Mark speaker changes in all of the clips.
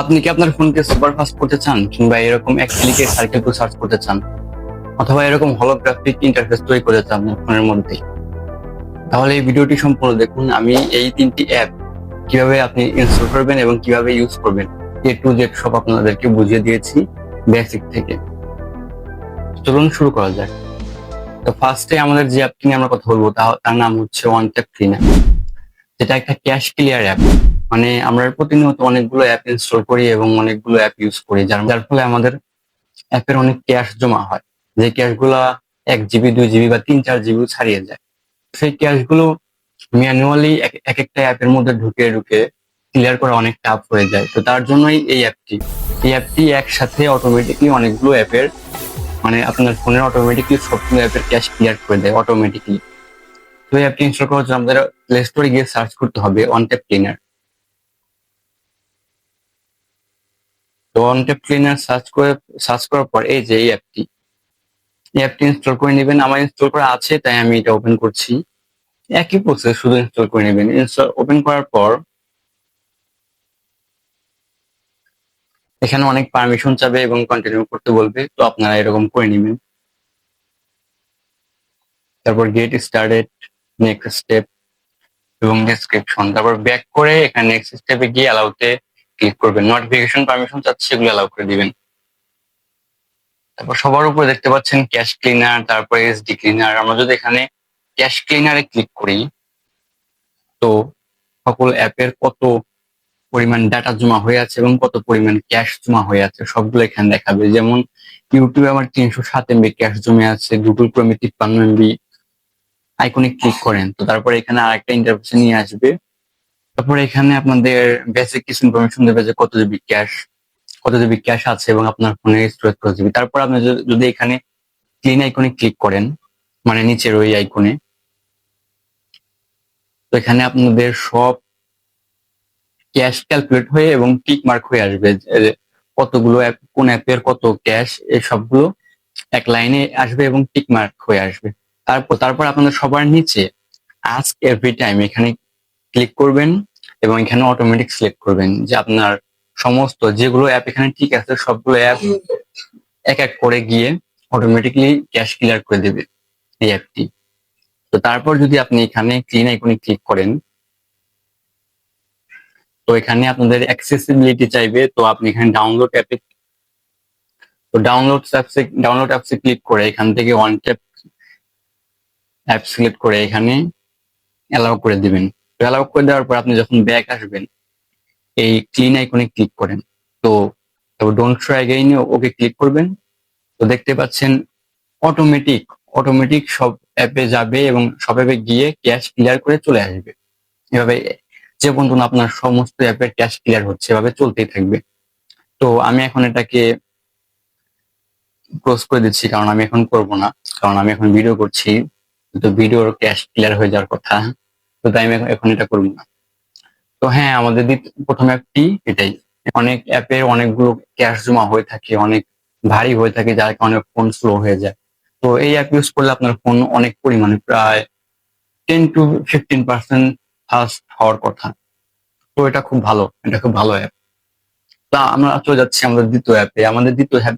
Speaker 1: আপনি কি আপনার ফোনকে সুপার ফাস্ট করতে চান কিংবা এরকম এক ক্লিকে সার্কেল সার্চ করতে চান? অথবা এরকম হলোগ্রাফিক ইন্টারফেস তৈরি করতে চান আপনার ফোনের মধ্যে? তাহলে এই ভিডিওটি সম্পূর্ণ দেখুন। আমি এই তিনটি অ্যাপ কীভাবে আপনি ইনস্টল করবেন এবং কীভাবে ইউজ করবেন, এ টু জেড সব আপনাদেরকে বুঝিয়ে দিয়েছি বেসিক থেকে। চলুন শুরু করা যাক। তো ফার্স্টে আমাদের যে অ্যাপটি নিয়ে আমরা কথা বলব তার নাম হচ্ছে ওয়ান ট্যাপ ক্লিনার যেটা একটা ক্যাশ ক্লিয়ার অ্যাপ মানে আমরা প্রতিনিয়ত অনেকগুলো অ্যাপ ইনস্টল করি এবং অনেকগুলো অ্যাপ ইউজ করি, যার যার ফলে আমাদের অ্যাপের অনেক ক্যাশ জমা হয়। যে ক্যাশগুলা এক জিবি দুই জিবি বা তিন, চার জিবি ছাড়িয়ে যায়। সেই ক্যাশগুলো ম্যানুয়ালি এক একটা অ্যাপের মধ্যে ঢুকে ঢুকে ক্লিয়ার করা অনেক টাফ হয়ে যায়। তো তার জন্যই এই অ্যাপটি এই অ্যাপটি একসাথে অটোমেটিকলি অনেকগুলো অ্যাপের মানে আপনার ফোনের অটোমেটিকলি সবগুলো অ্যাপের ক্যাশ ক্লিয়ার করে দেয় অটোমেটিকলি তো এই অ্যাপটি ইনস্টল করার জন্য আমাদের প্লে স্টোরে গিয়ে সার্চ করতে হবে অন ট্যাপ ক্লিনার তো অন ট্যাপ ক্লিনার সার্চ করে সার্চ করার পর এই যে এই অ্যাপটি এই অ্যাপটি ইনস্টল করে নেবেন। আমার ইনস্টল করা আছে, তাই আমি এটা ওপেন করছি। একই প্রসেস শুধু ইনস্টল করে নেবেন। ইনস্টল ওপেন করার পর এখানে অনেক পারমিশন চাবে এবং কন্টিনিউ করতে বলবে, তো আপনারা এরকম করে নেবেন। তারপর গেট স্টার্টেড নেক্সট স্টেপ এবং ডেসক্রিপশন তারপর ব্যাক করে এখানে নেক্সট স্টেপে গিয়ে অ্যালাউতে ক্লিক করবেন নোটিফিকেশন পারমিশন চাচ্ছে, সেগুলো অ্যালাউ করে দিবেন। তারপর সবার উপরে দেখতে পাচ্ছেন ক্যাশ ক্লিনার তারপরে এসডি ক্লিনার আমরা যদি এখানে ক্যাশ ক্লিনারে ক্লিক করি, তো সকল অ্যাপের কত পরিমাণ ডাটা জমা হয়ে আছে এবং কত পরিমাণ ক্যাশ জমা হয়ে আছে, সবগুলো এখানে দেখাবে। যেমন ইউটিউবে আমার তিনশো সাত এমবি ক্যাশ জমে আছে গুগল ক্রোমে তিপ্পান্ন এমবি আইকনে ক্লিক করেন। তো তারপরে এখানে আরেকটা ইন্টারফেসে নিয়ে আসবে। তারপরে এখানে আপনাদের বেসিক কিছু ইনফরমেশন দেবে যে কত জিবি ক্যাশ কত জিবি ক্যাশ আছে এবং আপনার ফোনে স্টোরেজ কত জিবি তারপর আপনি যদি- এখানে ক্লিন আইকনে ক্লিক করেন মানে নিচের ওই আইকনে তো এখানে আপনাদের সব ক্যাশ ক্যালকুলেট হয়ে এবং টিক মার্ক হয়ে আসবে কতগুলো অ্যাপ কোন অ্যাপের কত ক্যাশ এই সবগুলো এক লাইনে আসবে এবং টিক মার্ক হয়ে আসবে। তারপর তারপর আপনাদের সবার নিচে আস্ক এভরি টাইম এখানে ক্লিক করবেন এবং এখানে অটোমেটিক সিলেক্ট করবেন যে আপনার সমস্ত যেগুলো অ্যাপ এখানে ঠিক আছে, সবগুলো অ্যাপ এক এক করে গিয়ে অটোমেটিকলি ক্যাশ ক্লিয়ার করে দেবে এই অ্যাপটি তো তারপর যদি আপনি এখানে ক্লিন আইকনে ক্লিক করেন, তো এখানে আপনাদের অ্যাক্সেসিবিলিটি চাইবে, তো আপনি এখানে ডাউনলোড অ্যাপে তো ডাউনলোড অ্যাপসে ডাউনলোড অ্যাপসে ক্লিক করে এখান থেকে ওয়ান ট্যাপ অ্যাপ সিলেক্ট করে এখানে অ্যালাউ করে দিবেন। অ্যালাউ করে দেওয়ার পর আপনি যখন ব্যাক আসবেন, এই ক্লিন আইকনে ক্লিক করেন। তো তারপর don't try again okay click করবেন। তো দেখতে পাচ্ছেন অটোমেটিক অটোমেটিক সব অ্যাপে যাবে এবং সব অ্যাপে গিয়ে ক্যাশ ক্লিয়ার করে চলে আসবে। এভাবে যে পর্যন্ত আপনার সমস্ত অ্যাপের ক্যাশ ক্লিয়ার হচ্ছে, এভাবে চলতেই থাকবে। তো আমি এখন এটাকে ক্লোজ করে দিচ্ছি, কারণ আমি এখন করব না, কারণ আমি এখন ভিডিও করছি। তো ভিডিওর ক্যাশ ক্লিয়ার হয়ে যাওয়ার কথা। তো তাই আমি এখন- এটা করব না। তো হ্যাঁ আমাদের প্রথম অ্যাপটি এটাই। অনেক অ্যাপের অনেকগুলো ক্যাশ জমা হয়ে থাকে, অনেক ভারী হয়ে থাকে, যার কারণে ফোন স্লো হয়ে যায়। তো এই অ্যাপ ইউজ করলে আপনার ফোন অনেক পরিমাণে প্রায় ten to fifteen percent fast হওয়ার কথা। তো এটা খুব ভালো, এটা খুব ভালো অ্যাপ তা আমরা চলে যাচ্ছি আমাদের দ্বিতীয় অ্যাপে আমাদের দ্বিতীয় অ্যাপ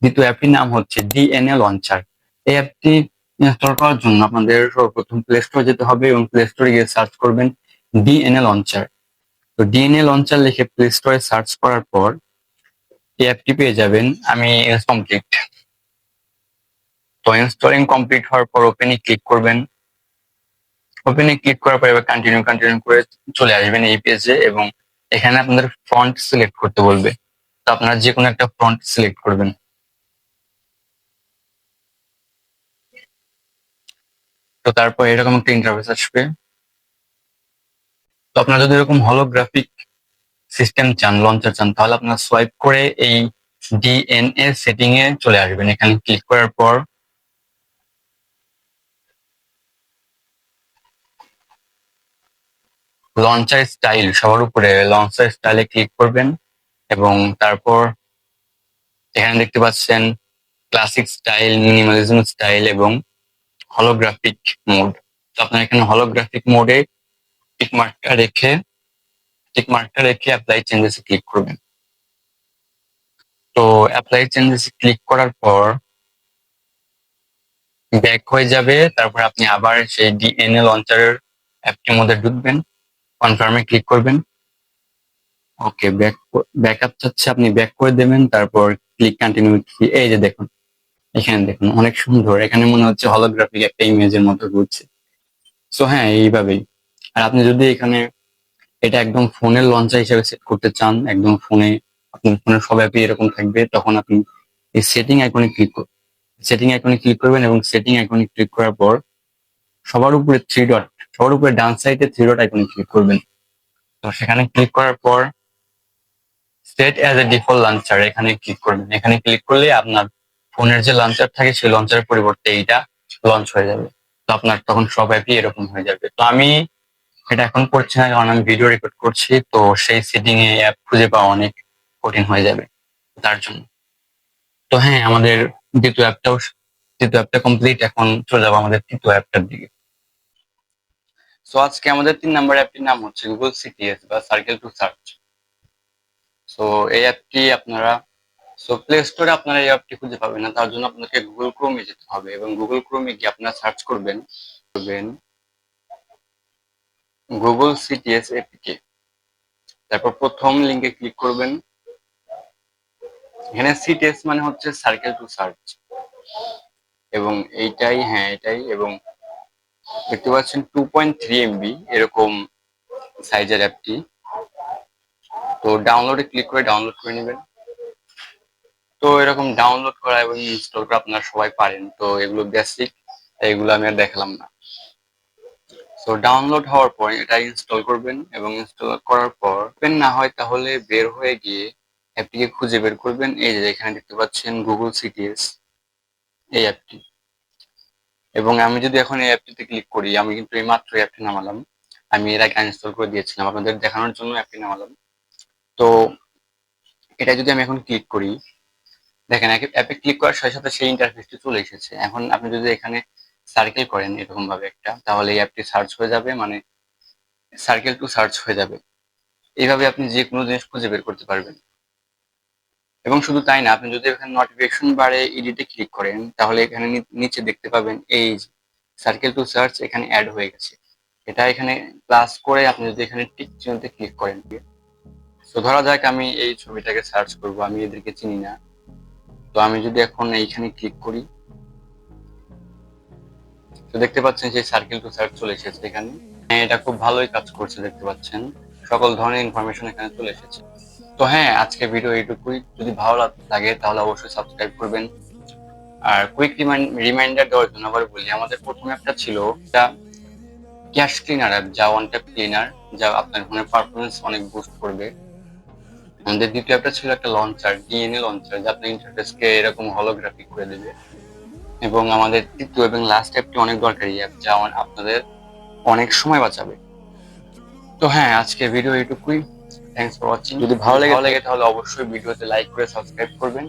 Speaker 1: দ্বিতীয় অ্যাপটির নাম হচ্ছে ডিএনএ লঞ্চার এই অ্যাপটি ইনস্টল করার জন্য আপনাদের সর্বপ্রথম প্লে স্টোরে যেতে হবে এবং প্লে স্টোরে গিয়ে সার্চ করবেন ডিএনএ লঞ্চার তো ডিএনএ লঞ্চার লিখে প্লে স্টোরে সার্চ করার পর এই অ্যাপটি পেয়ে যাবেন। আমি কমপ্লিট তো ইনস্টলিং কমপ্লিট হওয়ার পর ওপেনে ক্লিক করবেন। ওপেনে ক্লিক করার পর এবার কন্টিনিউ কন্টিনিউ করে চলে আসবেন এই পেজে এবং এখানে আপনাদের ফ্রন্ট সিলেক্ট করতে বলবে। তো আপনারা যে কোনো একটা ফ্রন্ট সিলেক্ট করবেন। তো তারপর এরকম একটা ইন্টারফেস আসবে। তো আপনারা যদি এরকম হলোগ্রাফিক সিস্টেম চান লঞ্চার চান, তাহলে আপনারা সোয়াইপ করে এই ডিএনএ সেটিং এ চলে আসবেন। এখানে ক্লিক করার পর লঞ্চার স্টাইল সবার উপরে লঞ্চার স্টাইলে ক্লিক করবেন এবং তারপর এখানে দেখতে পাচ্ছেন ক্লাসিক স্টাইল মিনিমালিজম স্টাইল এবং হলোগ্রাফিক মোড তো আপনার এখানে হলোগ্রাফিক মোডে টিক মার্কটা রেখে টিক মার্কটা রেখে অ্যাপ্লাই চেঞ্জেস ক্লিক করবেন। তো অ্যাপ্লাই চেঞ্জেস ক্লিক করার পর ব্যাক হয়ে যাবে, তারপর আপনি আবার সেই ডিএনএ লঞ্চারের অ্যাপটির মধ্যে ঢুকবেন কনফার্মে ক্লিক করবেন। ওকে ব্যাক ব্যাকআপ চাচ্ছে, আপনি ব্যাক করে দেবেন, তারপর ক্লিক কন্টিনিউ এই যে দেখুন। এখানে দেখুন, অনেক সুন্দর। এখানে মনে হচ্ছে হলোগ্রাফিক একটা ইমেজের মতো ঘুরছে। সো হ্যাঁ এইভাবেই। আর আপনি যদি এখানে এটা একদম ফোনের লঞ্চার হিসেবে সেট করতে চান, একদম ফোনে, আপনার ফোনের সব অ্যাপই এরকম থাকবে, তখন আপনি এই সেটিং আইকনে ক্লিক সেটিং আইকনে ক্লিক করবেন এবং সেটিং আইকনে ক্লিক করার পর সবার উপরে থ্রি ডট সবার উপরে ডান সাইডে থ্রি ডট আইকনে ক্লিক করবেন। তো সেখানে ক্লিক করার পর set as a default launcher এখানে ক্লিক করবেন। এখানে ক্লিক করলে আপনার ফোনের যে লঞ্চার থাকে, সেই লঞ্চারের পরিবর্তে এইটা লঞ্চ হয়ে যাবে। তো আপনার তখন সব অ্যাপই এরকম হয়ে যাবে। তো আমি এটা এখন করছি না, কারণ আমি ভিডিও রেকর্ড করছি, তো সেই সেটিং এ অ্যাপ খুঁজে পাওয়া অনেক কঠিন হয়ে যাবে তার জন্য। তো হ্যাঁ আমাদের দ্বিতীয় অ্যাপটাও দ্বিতীয় অ্যাপটা কমপ্লিট এখন চলে যাব আমাদের তৃতীয় অ্যাপটার দিকে। সো আজকে আমাদের তিন নম্বর অ্যাপটির নাম হচ্ছে গুগল সিটিএস বা সার্কেল টু সার্চ সো এই অ্যাপটি আপনারা সো প্লে স্টোরে আপনারা এই অ্যাপটি খুঁজে পাবেন না, তার জন্য আপনাকে গুগল ক্রোমে যেতে হবে এবং গুগল ক্রোমে গিয়ে আপনারা সার্চ করবেন করবেন গুগল সিটিএস এপিকে তারপর প্রথম লিঙ্কে ক্লিক করবেন। এখানে সিটিএস মানে হচ্ছে সার্কেল টু সার্চ এবং এইটাই হ্যাঁ এটাই এবং দেখতে পাচ্ছেন টু পয়েন্ট থ্রি এমবি এরকম সাইজের অ্যাপটি তো ডাউনলোডে ক্লিক করে ডাউনলোড করে নেবেন। তো এরকম ডাউনলোড করা এবং ইনস্টল করা আপনারা সবাই পারেন। তো এগুলো বেসিক এগুলো আমি আর দেখালাম না। সো ডাউনলোড হওয়ার পর এটা ইনস্টল করবেন এবং ইনস্টল করার পর পেন না হয় তাহলে বের হয়ে গিয়ে অ্যাপটিকে খুঁজে বের করবেন। এই যে এখানে দেখতে পাচ্ছেন গুগল সিটিএস এই অ্যাপটি এবং আমি যদি এখন এই অ্যাপটিতে ক্লিক করি, আমি কিন্তু এই মাত্র অ্যাপটি নামালাম। আমি এর আগে ইনস্টল করে দিয়েছিলাম, আপনাদের দেখানোর জন্য অ্যাপটি নামালাম। তো এটা যদি আমি এখন ক্লিক করি দেখেন অ্যাপে ক্লিক করার সাথে সাথে সেই ইন্টারফেসটি চলে এসেছে। এখন আপনি যদি এখানে সার্কেল করেন এরকম ভাবে একটা, তাহলে এই অ্যাপটি সার্চ হয়ে যাবে মানে সার্কেল টু সার্চ হয়ে যাবে। এইভাবে আপনি যে কোনো জিনিস খুঁজে বের করতে পারবেন। এবং শুধু তাই না, আপনি যদি এখানে নোটিফিকেশন বারে এডিটে ক্লিক করেন, তাহলে এখানে নিচে দেখতে পাবেন এই সার্কেল টু সার্চ এখানে অ্যাড হয়ে গেছে। এটা এখানে প্লাস করে আপনি যদি এখানে টিক চিহ্নতে ক্লিক করেন। তো ধরা যাক আমি এই ছবিটাকে সার্চ করব, আমি এদেরকে চিনি না। তো আমি যদি এখন এইখানে ক্লিক করি, তো দেখতে পাচ্ছেন যে সার্কেল টু সার্চ চলে এসেছে এখানে। হ্যাঁ এটা খুব ভালোই কাজ করছে দেখতে পাচ্ছেন। সকল ধরনের ইনফরমেশন এখানে চলে এসেছে। তো হ্যাঁ আজকে ভিডিও এইটুকুই। যদি ভালো লাগে তাহলে অবশ্যই সাবস্ক্রাইব করবেন। আর কুইক রিমাইন্ডার দেওয়ার জন্য আবার বলি, আমাদের প্রথমে একটা ছিল এটা ক্যাশ ক্লিনার অ্যাপ যা ওয়ান ট্যাপ ক্লিনার যা আপনার ফোনের পারফরমেন্স অনেক বুস্ট করবে। আমাদের দ্বিতীয় অ্যাপটা ছিল একটা লঞ্চার ডিএনএ লঞ্চার যা আপনার ইন্টারফেসকে এরকম হলোগ্রাফিক করে দেবে। এবং আমাদের তৃতীয় এবং লাস্ট অ্যাপটি অনেক দরকারি অ্যাপ যা আপনাদের অনেক সময় বাঁচাবে। তো হ্যাঁ আজকে ভিডিও এটুকুই থ্যাংকস ফর ওয়াচিং যদি ভালো লাগে ভালো লাগে তাহলে অবশ্যই ভিডিওতে লাইক করে সাবস্ক্রাইব করবেন।